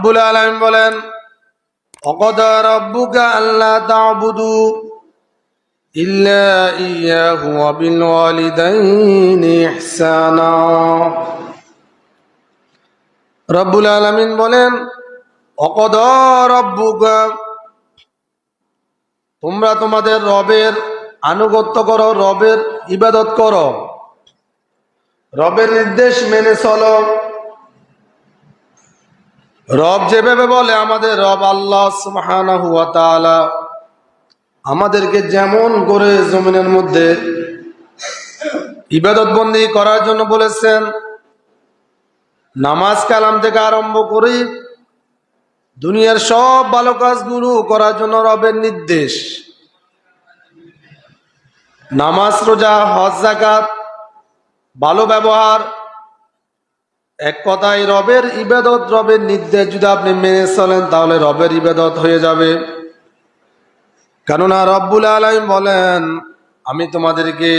রব্বুল আলামিন বলেন রব্বুকা আল্লাহ তা'বুদু ইল্লা ইয়াহু ওয়া বিল ওয়ালিদাইনি ইহসানা। রব্বুল আলামিন বলেন, অকদা রব্বুকা, তোমরা তোমাদের রবের আনুগত্য করো, রবের ইবাদত করো, রবের নির্দেশ মেনে চলো। রব যেভাবে বলে, আমাদের রব আল্লাহ আমাদেরকে যেমন করে জমিনের মধ্যে ইবাদত বন্দি করার জন্য বলেছেন, নামাজ কালাম থেকে আরম্ভ করে দুনিয়ার সব ভালো কাজগুলো করার জন্য রবের নির্দেশ। নামাজ, রোজা, হজ জাকাত ভালো ব্যবহার এক কথায় রবের ইবাদত, রবের নির্দেশ যদি আপনি মেনে চলেন, তাহলে রবের ইবাদত হয়ে যাবে। কেননা রব্বুল আলম বলেন, আমি তোমাদেরকে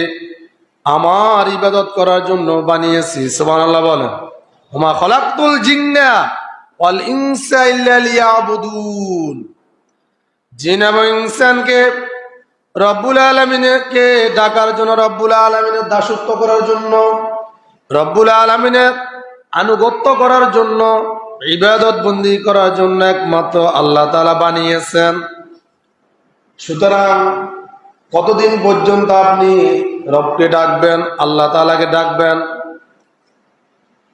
আমার ইবাদত করার জন্য বানিয়েছি। সোমান আল্লাহ বলেন হুমা খলাকুল জিন্না ওয়াল ইনসা জিন এবং ইনসানকে রব্বুল আলমিনকে ডাকার জন্য, রব্বুল আলমিনের দাসত্ব করার জন্য, রব্বুল আলমিনের আনুগত্য করার জন্য, ইবাদত বন্দি করার জন্য একমাত্র আল্লাহ তালা বানিয়েছেন। সুতরাং কতদিন পর্যন্ত আপনি রবকে ডাকবেন, আল্লাহ তালাকে ডাকবেন?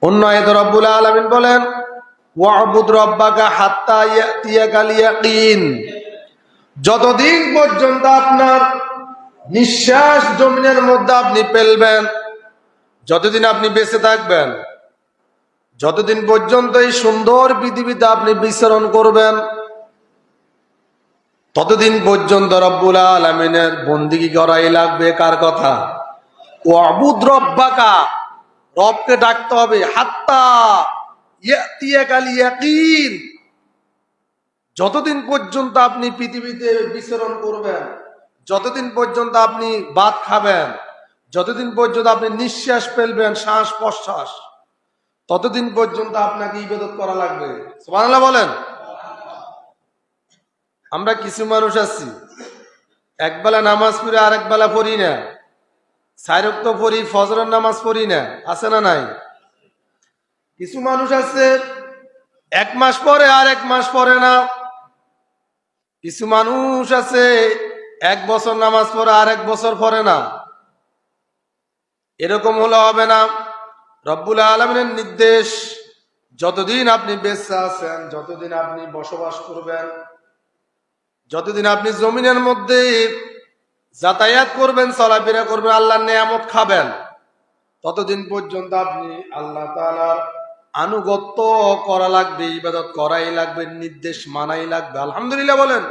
অন্য রব্বুল আলমিন বলেন, ওয়াবুদ রব্বাকা হাত্তা যতদিন পর্যন্ত আপনার নিঃশ্বাস জমিনের মধ্যে আপনি পেলবেন যতদিন আপনি বেঁচে থাকবেন যতদিন পর্যন্ত এই সুন্দর পৃথিবীতে আপনি বিচরণ করবেন, ততদিন পর্যন্ত রব্বুল আলমিনের বন্দিগি করাই লাগবে, কার কথা? ও আবুদ রব্বাকা, রবকে ডাকতে হবে, হাত্তা যতদিন পর্যন্ত আপনি পৃথিবীতে বিচরণ করবেন, যতদিন পর্যন্ত আপনি ভাত খাবেন, যতদিন পর্যন্ত আপনি নিঃশ্বাস ফেলবেন শ্বাস প্রশ্বাস ততদিন পর্যন্ত আপনাকে ইবাদত করা লাগবে। সুবহানাল্লাহ বলেন। আমরা কিছু মানুষ আছি। একবেলা নামাজ পড়ি আরেক বেলা পড়ি না। সাইরক তো পড়ি, ফজরের নামাজ পড়ি না। আছে না নাই? কিছু মানুষ আছে, এক মাস পরে আর এক মাস পরে না। কিছু মানুষ আছে, এক বছর নামাজ পড়ে আর এক বছর পড়ে না। এরকম হলে হবে না। রব্বুল আলমিনের নির্দেশ, যতদিন আপনি বেঁচে আছেন, যতদিন আপনি বসবাস করবেন, যতদিন আপনি জমিনের মধ্যে যাতায়াত করবেন, চলাফেরা করবেন, আল্লাহর নিয়ামত খাবেন, ততদিন পর্যন্ত আপনি আল্লাহ তালার আনুগত্য করা লাগবে, ইবাদত করাই লাগবে, নির্দেশ মানাই লাগবে। আলহামদুলিল্লাহ বলেন।